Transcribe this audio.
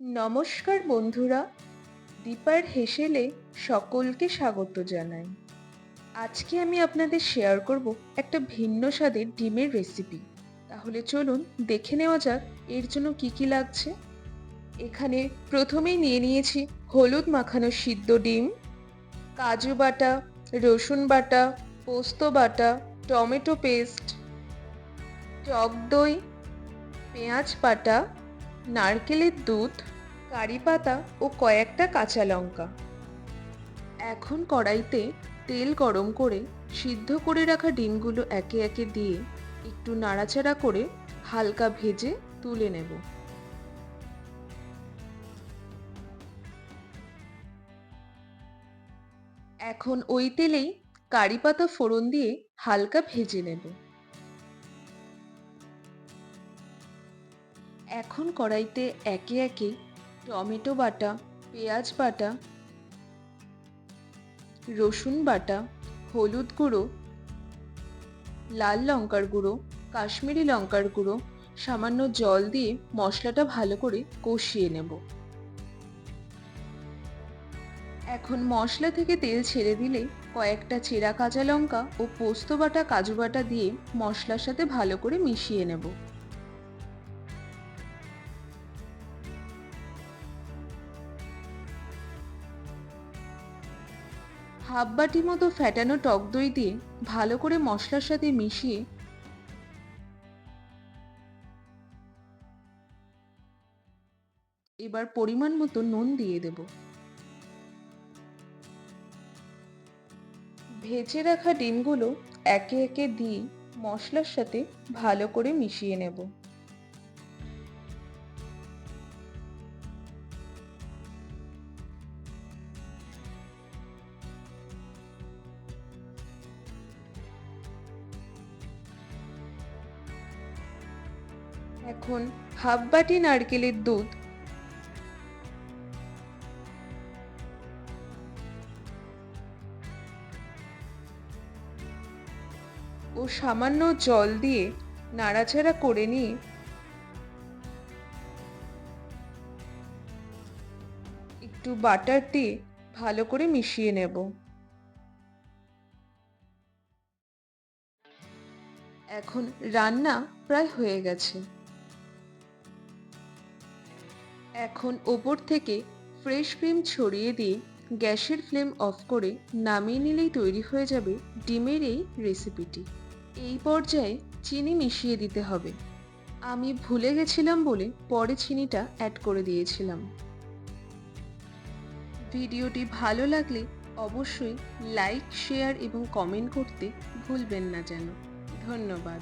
নমস্কার বন্ধুরা, দীপার হেসেলে সকলকে স্বাগত জানাই। আজকে আমি আপনাদের শেয়ার করব একটা ভিন্ন স্বাদের ডিমের রেসিপি তাহলে চলুন দেখে নেওয়া যাক এর জন্য কি কি লাগছে। এখানে প্রথমেই নিয়ে নিয়েছি হলুদ মাখানো সিদ্ধ ডিম, কাজু বাটা, রসুন বাটা, পোস্ত বাটা, টমেটো পেস্ট, টক দই, পেঁয়াজ বাটা নারকেলের দুধ, কারি পাতা ও কয়েকটা কাঁচা লঙ্কা। এখন কড়াইতে তেল গরম করে সিদ্ধ করে রাখা ডিমগুলো একে একে দিয়ে একটু নাড়াচাড়া করে হালকা ভেজে তুলে নেব। এখন ওই তেলেই কারি পাতা ফোড়ন দিয়ে হালকা ভেজে নেব। এখন কড়াইতে একে একে টমেটো বাটা, পেঁয়াজ বাটা, রসুন বাটা, হলুদ গুঁড়ো, লাল লঙ্কার গুঁড়ো, কাশ্মীরি লঙ্কার গুঁড়ো, সামান্য জল দিয়ে মশলাটা ভালো করে কষিয়ে নেব। এখন মশলা থেকে তেল ছেড়ে দিলে কয়েকটা চেরা কাঁচা লঙ্কা ও পোস্ত বাটা কাজু বাটা দিয়ে মশলার সাথে ভালো করে মিশিয়ে নেব। হাফ বাটি মতো ফ্যাটানো টক দই দিয়ে ভালো করে মশলার সাথে মিশিয়ে এবার পরিমাণ মতো নুন দিয়ে দেব। ভেজে রাখা ডিমগুলো একে একে দিয়ে মশলার সাথে ভালো করে মিশিয়ে নেব। এখন হাফ বাটি নারকেলের দুধ। ও সামান্য জল দিয়ে নাড়াচাড়া করে নিয়ে একটু বাটার দিয়ে ভালো করে মিশিয়ে নেব। এখন রান্না প্রায় হয়ে গেছে। এখন ওপর থেকে ফ্রেশ ক্রিম ছড়িয়ে দিয়ে গ্যাসের ফ্লেম অফ করে নামিয়ে নিলেই তৈরি হয়ে যাবে ডিমের এই রেসিপিটি এই পর্যায়ে চিনি মিশিয়ে দিতে হবে। আমি ভুলে গেছিলাম বলে পরে চিনিটা অ্যাড করে দিয়েছিলাম। ভিডিওটি ভালো লাগলে অবশ্যই লাইক শেয়ার এবং কমেন্ট করতে ভুলবেন না যেন। ধন্যবাদ।